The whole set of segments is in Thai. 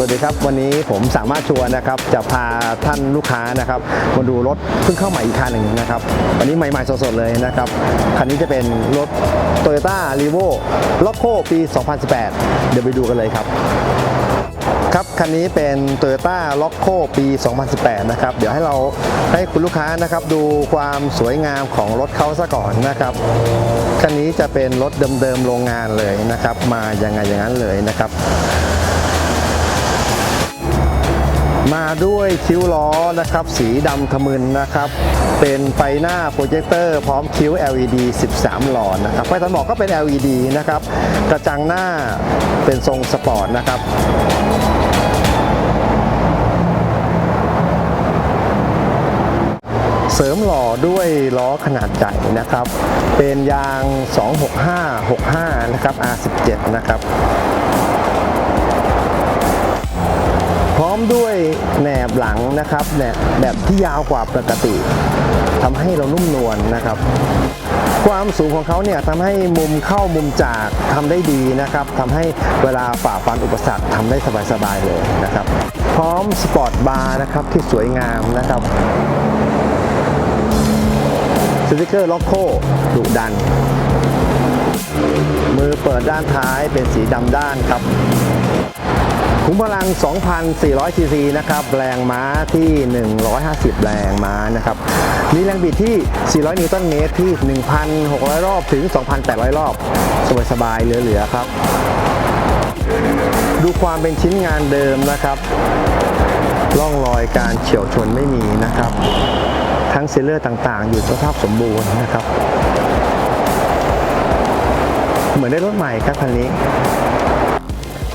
วัสดีครับ วันนี้ผมสามารถชวนนะครับจะพาท่านลูกค้านะครับมาดูรถเพิ่งเข้าใหม่อีกคันหนึ่งนะครับวันนี้ใหม่ๆสดๆเลยนะครับคันนี้จะเป็นรถ Toyota r e v o l o c o ปี 2018 เดี๋ยวไปดูกันเลยครับครับคันนี้เป็น Toyota l o c o ปี 2018 นะครับ เดี๋ยวให้เราให้คุณลูกค้านะครับดูความสวยงามของรถเขาซะก่อนนะครับ คันนี้จะเป็นรถเดิมๆโรงงานเลยนะครับ มาอยังไงอย่างนั้นเลยนะครับ มาด้วยคิ้วล้อนะครับ สีดำทะมึนนะครับ เป็นไฟหน้าโปรเจคเตอร์พร้อมคิ้ว LED 13 หลอดนะครับไฟตันหมอกก็เป็น LED นะครับ กระจังหน้าเป็นทรงสปอร์ตนะครับเสริมหล่อด้วยล้อขนาดใหญ่นะครับ เป็นยาง 265 65 นะครับ R17 นะครับ บหลังนะครับแหนบแบบที่ยาวกว่าปกติทำให้เรานุ่มนวลนะครับ ความสูงของเขาเนี่ยทำให้มุมเข้ามุมจากทำได้ดีนะครับทำให้เวลาฝ่าฟันอุปสรรคทำได้สบายๆเลยนะครับ พร้อมสปอร์ตบาร์นะครับที่สวยงามนะครับสติกเกอร์ล็อกโคดุดัน มือเปิดด้านท้ายเป็นสีดำด้านครับ ขุมพลัง 2,400 ซีซีนะครับ แรงม้าที่ 150 แรงม้านะครับ มีแรงบิดที่ 400 นิวตันเมตรที่ 1,600 รอบถึง 2,800 รอบ สบายๆ เหลือๆ ครับ ดูความเป็นชิ้นงานเดิมนะครับ ร่องรอยการเฉียวชนไม่มีนะครับ ทั้งเซลเลอร์ต่างๆ อยู่สภาพสมบูรณ์นะครับ เหมือนได้รถใหม่ครับคันนี้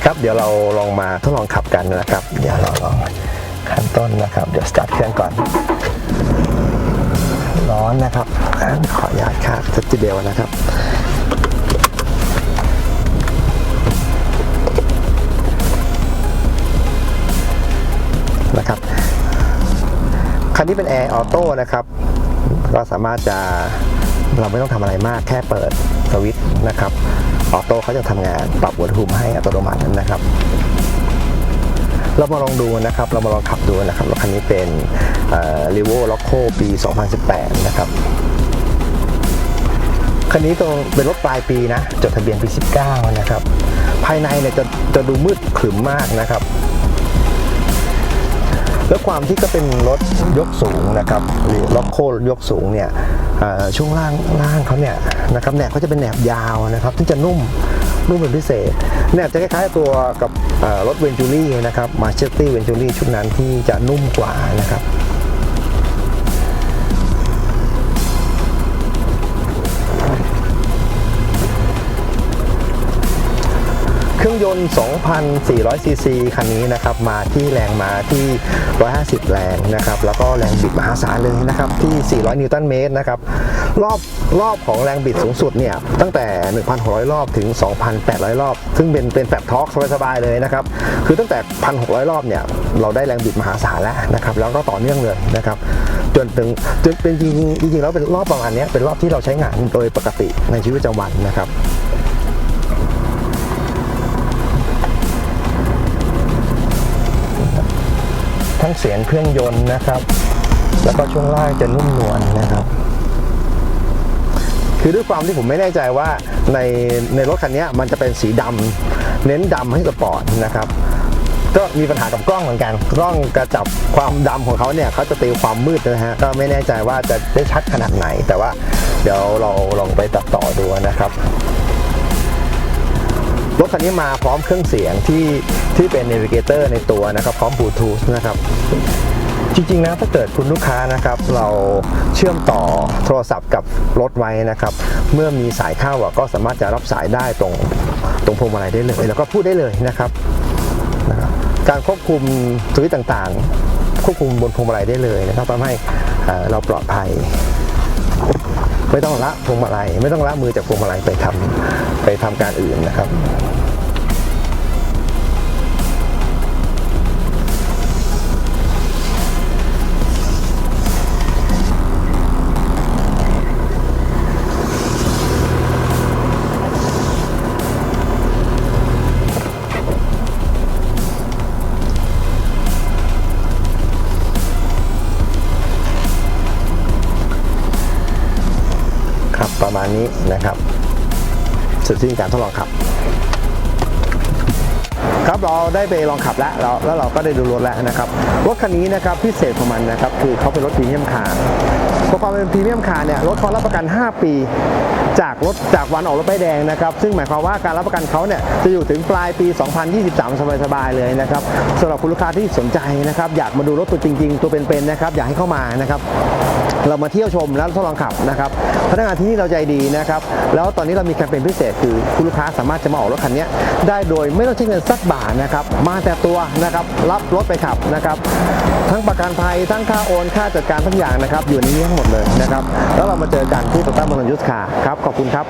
ครับเดี๋ยวเราลองมาทดลองขับกันนะครับ เดี๋ยวเราลองขั้นต้นนะครับ เดี๋ยวสตาร์ทเครื่องก่อน ร้อนนะครับขออนุญาตครับสติเบลนะครับนะครับคันนี้เป็นแอร์ออโต้นะครับก็สามารถจะเราไม่ต้องทำอะไรมากแค่เปิดสวิตช์นะครับ ออโต้เขาจะทำงาน ปรับอุณหภูมิให้อัตโนมัตินะครับ เรามาลองดูนะครับ เรามาลองขับดูนะครับรถคันนี้เป็นรีโวล็อกโคปี 2018 นะครับคันนี้ตัวเป็นรถปลายปีนะ จดทะเบียนปี 19 นะครับ ภายในเนี่ยจะจะดูมืดขรึมมากนะครับแล้วความที่ก็เป็นรถยกสูงนะครับหรือล็อกโคยกสูงเนี่ย ช่วงล่างล่างเขาเนี่ยนะครับแหนบเขาจะเป็นแหนบยาวนะครับที่จะนุ่มนุ่มเป็นพิเศษแหนบจะคล้ายๆตัวกับรถเวนจูรี่นะครับมาเชตตี้เวนจูรี่ชุดนั้นที่จะนุ่มกว่านะครับ ยนต์ 2,400 ซีซีคันนี้นะครับมาที่แรงมาที่ 150 แรงนะครับแล้วก็แรงบิดมหาศาลเลยนะครับที่ 400 นิวตันเมตรนะครับรอบรอบของแรงบิดสูงสุดเนี่ยตั้งแต่ 1,600 รอบถึง 2,800 รอบ ซึ่งเป็นเป็นแฟบทอร์กสบายๆเลยนะครับคือตั้งแต่ 1,600 รอบเนี่ยเราได้แรงบิดมหาศาลแล้วนะครับแล้วก็ต่อเนื่องเลยนะครับจนถึงจนเป็นจริงจริงแล้วเป็นรอบประมาณนี้เป็นรอบที่เราใช้งานโดยปกติในชีวิตประจำวันนะครับ ทั้งเสียงเครื่องยนต์นะครับ แล้วก็ช่วงล่างจะนุ่มนวลนะครับ คือด้วยความที่ผมไม่แน่ใจว่าในในรถคันนี้มันจะเป็นสีดำเน้นดำให้สปอร์ตนะครับก็มีปัญหากับกล้องเหมือนกัน กล้องกระจับความดำของเขาเนี่ยเขาจะตีความมืดนะฮะ ก็ไม่แน่ใจว่าจะได้ชัดขนาดไหน แต่ว่าเดี๋ยวเราลองไปตัดต่อดูนะครับ รถคันนี้มาพร้อมเครื่องเสียงที่ที่เป็น Navigator ในตัวนะครับ พร้อมบลูทูธนะครับจริงๆนะถ้าเกิดคุณลูกค้านะครับเราเชื่อมต่อโทรศัพท์กับรถไว้นะครับ เมื่อมีสายเข้าก็สามารถจะรับสายได้ตรงตรงพวงมาลัยได้เลย แล้วก็พูดได้เลยนะครับนะรบการควบคุมสวิตต่างๆ ควบคุมบนพวงมาลัยได้เลยนะครับทำให้เราปลอดภัย ไม่ต้องละพวงมาลัยไม่ต้องละมือจากพวงมาลัยไปทำไปทำการอื่นนะครับ ประมาณนี้นะครับเสร็จสิ้นการทดลองขับ ครับเราได้ไปลองขับแล้วแล้วเราก็ได้ดูรถแล้วนะครับรถคันนี้นะครับพิเศษของมันนะครับคือเขาเป็นรถพรีเมียมคาร์พระความเป็นพรีเมียมคาร์เนี่ยรถเขารับประกัน 5 ปีจากรถจากวันออกรถป้ายแดงนะครับ ซึ่งหมายความว่าการรับประกันเขาเนี่ยจะอยู่ถึงปลายปี 2023 สบายๆเลยนะครับสำหรับคุณลูกค้าที่สนใจนะครับ อยากมาดูรถตัวจริง ๆ ตัวเป็นๆนะครับ อยากให้เข้ามานะครับ เรามาเที่ยวชมแล้วทดลองขับนะครับพนักงานที่นี่เราใจดีนะครับแล้วตอนนี้เรามีแคมเปญพิเศษคือคุณลูกค้าสามารถจะมาออกรถคันนี้ได้โดยไม่ต้องใช้เงินสักบาทนะครับมาแต่ตัวนะครับรับรถไปขับนะครับทั้งประกันภัยทั้งค่าโอนค่าจัดการทั้งอย่างนะครับอยู่ในนี้ทั้งหมดเลยนะครับแล้วเรามาเจอกันที่โตต้าบางนยุทธคาครับขอบคุณครับ